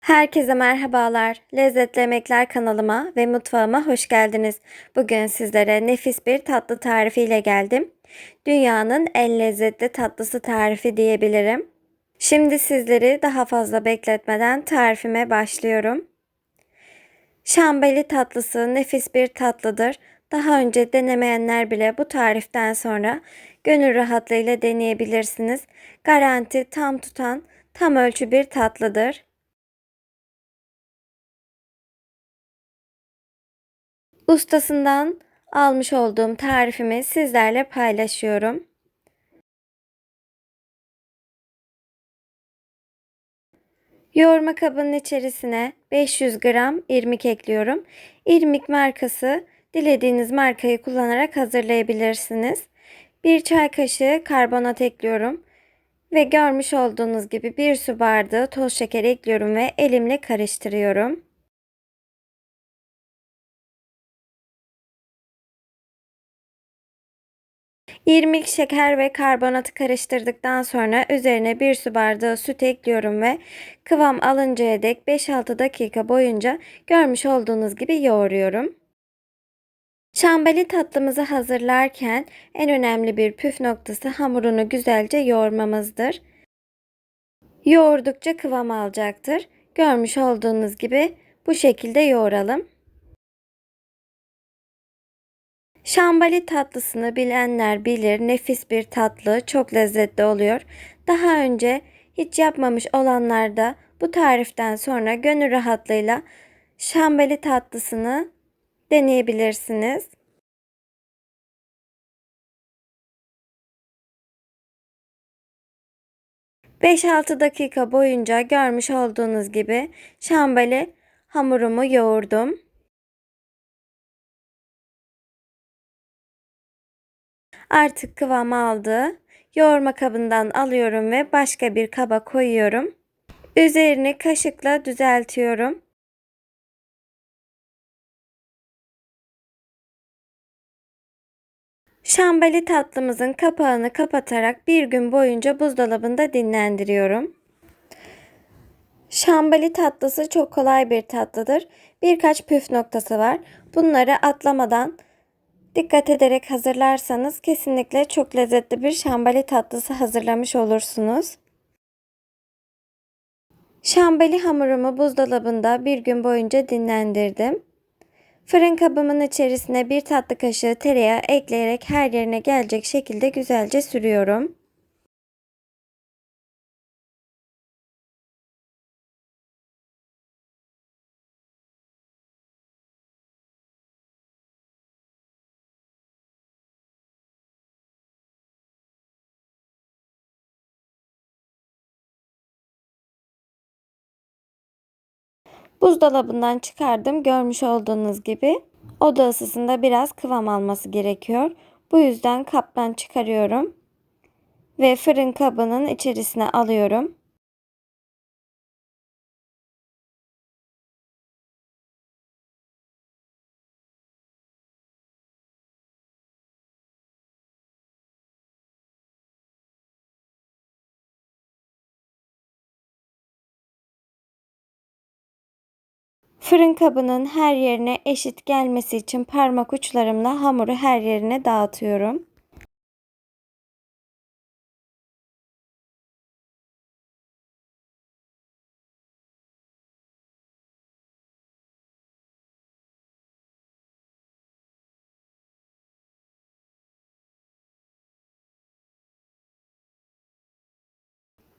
Herkese merhabalar. Lezzetli Yemekler kanalıma ve mutfağıma hoş geldiniz. Bugün sizlere nefis bir tatlı tarifiyle geldim. Dünyanın en lezzetli tatlısı tarifi diyebilirim. Şimdi sizleri daha fazla bekletmeden tarifime başlıyorum. Şambali tatlısı nefis bir tatlıdır. Daha önce denemeyenler bile bu tariften sonra gönül rahatlığıyla deneyebilirsiniz. Garanti tam tutan, tam ölçü bir tatlıdır. Ustasından almış olduğum tarifimi sizlerle paylaşıyorum. Yoğurma kabının içerisine 500 gram irmik ekliyorum. İrmik markası dilediğiniz markayı kullanarak hazırlayabilirsiniz. Bir çay kaşığı karbonat ekliyorum. Ve görmüş olduğunuz gibi bir su bardağı toz şeker ekliyorum ve elimle karıştırıyorum. İrmik şeker ve karbonatı karıştırdıktan sonra üzerine bir su bardağı süt ekliyorum ve kıvam alıncaya dek 5-6 dakika boyunca görmüş olduğunuz gibi yoğuruyorum. Şambali tatlımızı hazırlarken en önemli bir püf noktası hamurunu güzelce yoğurmamızdır. Yoğurdukça kıvam alacaktır. Görmüş olduğunuz gibi bu şekilde yoğuralım. Şambali tatlısını bilenler bilir. Nefis bir tatlı, çok lezzetli oluyor. Daha önce hiç yapmamış olanlar da bu tariften sonra gönül rahatlığıyla şambali tatlısını deneyebilirsiniz. Beş altı dakika boyunca görmüş olduğunuz gibi şambali hamurumu yoğurdum. Artık kıvam aldı. Yoğurma kabından alıyorum ve başka bir kaba koyuyorum. Üzerini kaşıkla düzeltiyorum. Şambali tatlımızın kapağını kapatarak bir gün boyunca buzdolabında dinlendiriyorum. Şambali tatlısı çok kolay bir tatlıdır. Birkaç püf noktası var. Bunları atlamadan Dikkat ederek hazırlarsanız kesinlikle çok lezzetli bir şambali tatlısı hazırlamış olursunuz. Şambali hamurumu buzdolabında bir gün boyunca dinlendirdim. Fırın kabımın içerisine bir tatlı kaşığı tereyağı ekleyerek her yerine gelecek şekilde güzelce sürüyorum. Buzdolabından çıkardım. Görmüş olduğunuz gibi oda ısısında biraz kıvam alması gerekiyor. Bu yüzden kaptan çıkarıyorum ve fırın kabının içerisine alıyorum. Fırın kabının her yerine eşit gelmesi için parmak uçlarımla hamuru her yerine dağıtıyorum.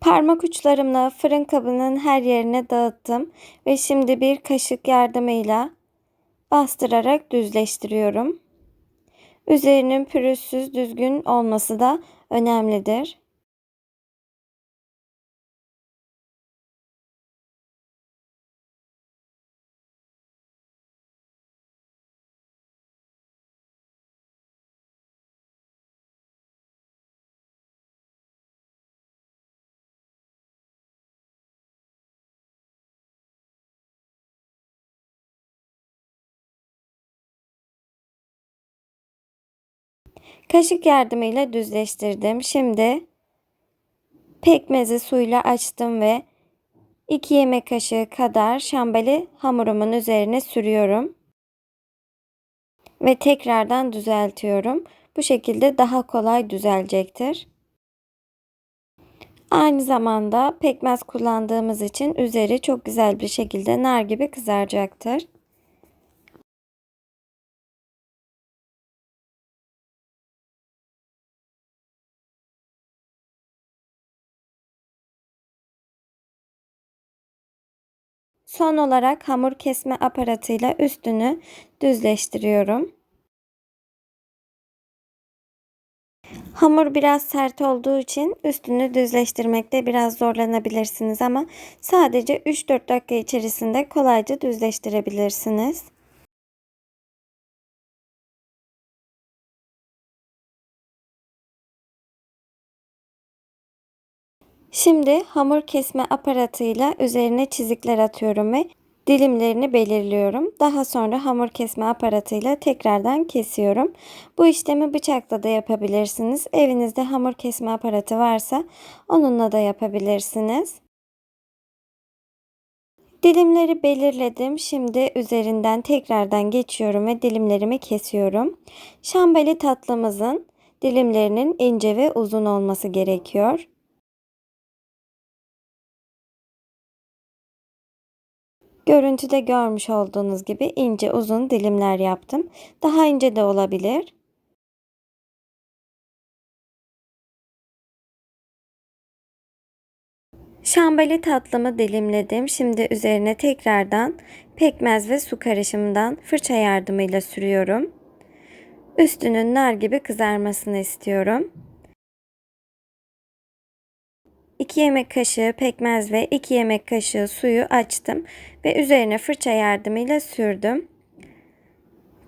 Parmak uçlarımla fırın kabının her yerine dağıttım ve şimdi bir kaşık yardımıyla bastırarak düzleştiriyorum. Üzerinin pürüzsüz düzgün olması da önemlidir. Kaşık yardımıyla düzleştirdim. Şimdi pekmezi suyla açtım ve 2 yemek kaşığı kadar şambali hamurumun üzerine sürüyorum. Ve tekrardan düzeltiyorum. Bu şekilde daha kolay düzelecektir. Aynı zamanda pekmez kullandığımız için üzeri çok güzel bir şekilde nar gibi kızaracaktır. Son olarak hamur kesme aparatıyla üstünü düzleştiriyorum. Hamur biraz sert olduğu için üstünü düzleştirmekte biraz zorlanabilirsiniz ama sadece 3-4 dakika içerisinde kolayca düzleştirebilirsiniz. Şimdi hamur kesme aparatıyla üzerine çizikler atıyorum ve dilimlerini belirliyorum. Daha sonra hamur kesme aparatıyla tekrardan kesiyorum. Bu işlemi bıçakla da yapabilirsiniz. Evinizde hamur kesme aparatı varsa onunla da yapabilirsiniz. Dilimleri belirledim. Şimdi üzerinden tekrardan geçiyorum ve dilimlerimi kesiyorum. Şambali tatlımızın dilimlerinin ince ve uzun olması gerekiyor. Görüntüde görmüş olduğunuz gibi ince uzun dilimler yaptım. Daha ince de olabilir. Şambali tatlımı dilimledim. Şimdi üzerine tekrardan pekmez ve su karışımından fırça yardımıyla sürüyorum. Üstünün nar gibi kızarmasını istiyorum. 2 yemek kaşığı pekmez ve 2 yemek kaşığı suyu açtım ve üzerine fırça yardımıyla sürdüm.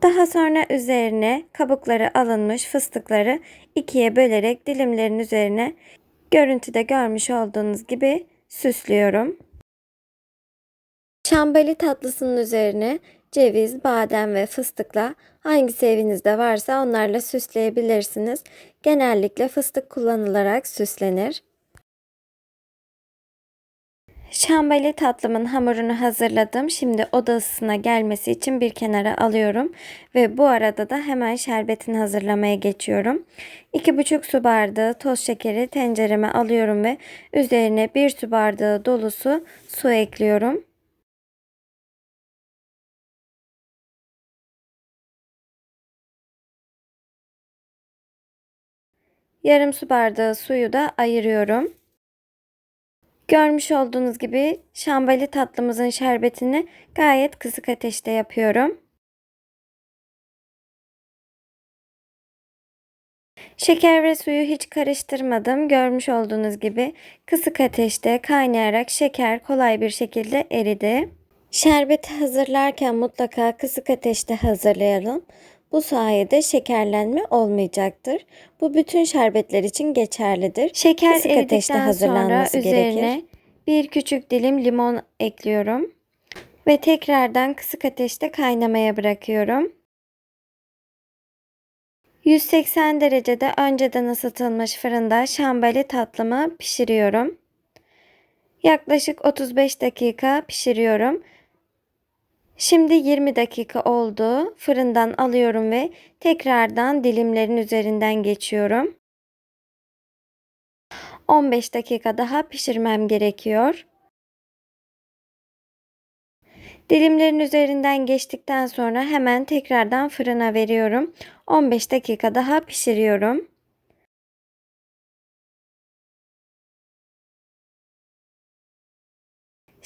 Daha sonra üzerine kabukları alınmış fıstıkları ikiye bölerek dilimlerin üzerine görüntüde görmüş olduğunuz gibi süslüyorum. Şambali tatlısının üzerine ceviz, badem ve fıstıkla hangisi evinizde varsa onlarla süsleyebilirsiniz. Genellikle fıstık kullanılarak süslenir. Şambali tatlımın hamurunu hazırladım. Şimdi oda ısısına gelmesi için bir kenara alıyorum. Ve bu arada da hemen şerbetini hazırlamaya geçiyorum. 2,5 su bardağı toz şekeri tencereme alıyorum ve üzerine 1 su bardağı dolusu su ekliyorum. Yarım su bardağı suyu da ayırıyorum. Görmüş olduğunuz gibi şambali tatlımızın şerbetini gayet kısık ateşte yapıyorum. Şeker ve suyu hiç karıştırmadım. Görmüş olduğunuz gibi kısık ateşte kaynayarak şeker kolay bir şekilde eridi. Şerbeti hazırlarken mutlaka kısık ateşte hazırlayalım. Bu sayede şekerlenme olmayacaktır. Bu bütün şerbetler için geçerlidir. Şeker Kısık ateşte hazırlanması sonra gerekir. üzerine bir küçük dilim limon ekliyorum. Ve tekrardan kısık ateşte kaynamaya bırakıyorum. 180 derecede önceden ısıtılmış fırında şambali tatlımı pişiriyorum. Yaklaşık 35 dakika pişiriyorum. Şimdi 20 dakika oldu. Fırından alıyorum ve tekrardan dilimlerin üzerinden geçiyorum. 15 dakika daha pişirmem gerekiyor. Dilimlerin üzerinden geçtikten sonra hemen tekrardan fırına veriyorum. 15 dakika daha pişiriyorum.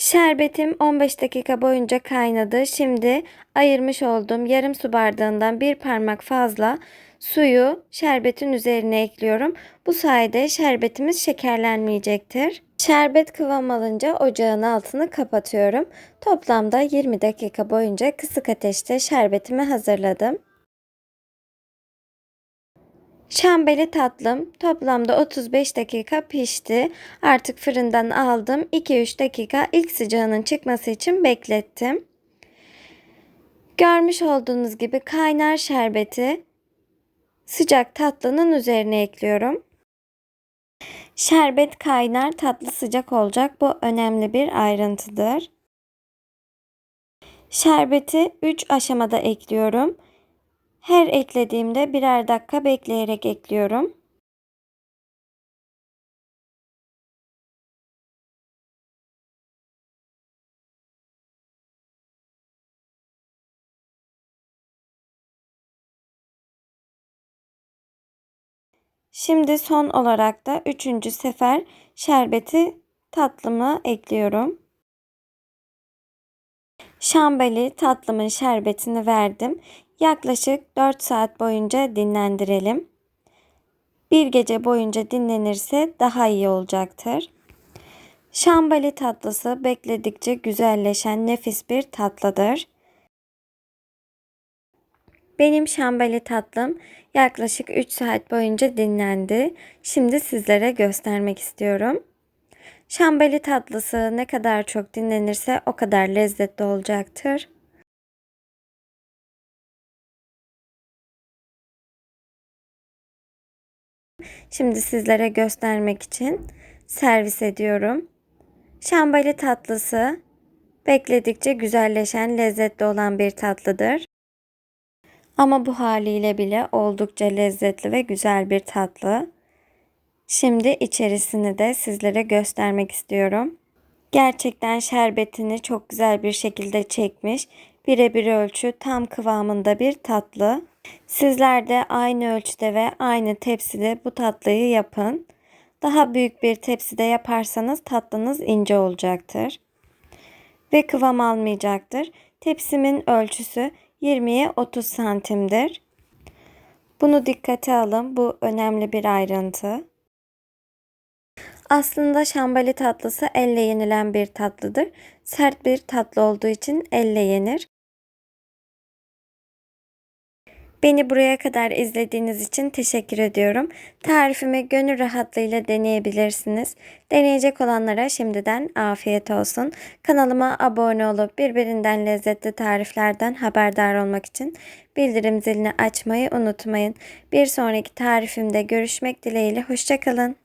Şerbetim 15 dakika boyunca kaynadı. Şimdi ayırmış olduğum yarım su bardağından bir parmak fazla suyu şerbetin üzerine ekliyorum. Bu sayede şerbetimiz şekerlenmeyecektir. Şerbet kıvam alınca ocağın altını kapatıyorum. Toplamda 20 dakika boyunca kısık ateşte şerbetimi hazırladım. Şambeli tatlım toplamda 35 dakika pişti. Artık fırından aldım. 2-3 dakika ilk sıcağının çıkması için beklettim. Görmüş olduğunuz gibi kaynar şerbeti sıcak tatlının üzerine ekliyorum. Şerbet kaynar, tatlı sıcak olacak. Bu önemli bir ayrıntıdır. Şerbeti 3 aşamada ekliyorum. Her eklediğimde birer dakika bekleyerek ekliyorum. Şimdi son olarak da üçüncü sefer şerbeti tatlıma ekliyorum. Şambali tatlımın şerbetini verdim. Yaklaşık 4 saat boyunca dinlendirelim. Bir gece boyunca dinlenirse daha iyi olacaktır. Şambali tatlısı bekledikçe güzelleşen nefis bir tatlıdır. Benim şambali tatlım yaklaşık 3 saat boyunca dinlendi. Şimdi sizlere göstermek istiyorum. Şambali tatlısı ne kadar çok dinlenirse o kadar lezzetli olacaktır. Şimdi sizlere göstermek için servis ediyorum. Şambali tatlısı bekledikçe güzelleşen, lezzetli olan bir tatlıdır. Ama bu haliyle bile oldukça lezzetli ve güzel bir tatlı. Şimdi içerisini de sizlere göstermek istiyorum. Gerçekten şerbetini çok güzel bir şekilde çekmiş. Birebir ölçü tam kıvamında bir tatlı. Sizler de aynı ölçüde ve aynı tepside bu tatlıyı yapın. Daha büyük bir tepside yaparsanız tatlınız ince olacaktır. Ve kıvam almayacaktır. Tepsimin ölçüsü 20'ye 30 santimdir. Bunu dikkate alın. Bu önemli bir ayrıntı. Aslında şambali tatlısı elle yenilen bir tatlıdır. Sert bir tatlı olduğu için elle yenir. Beni buraya kadar izlediğiniz için teşekkür ediyorum. Tarifimi gönül rahatlığıyla deneyebilirsiniz. Deneyecek olanlara şimdiden afiyet olsun. Kanalıma abone olup birbirinden lezzetli tariflerden haberdar olmak için bildirim zilini açmayı unutmayın. Bir sonraki tarifimde görüşmek dileğiyle. Hoşçakalın.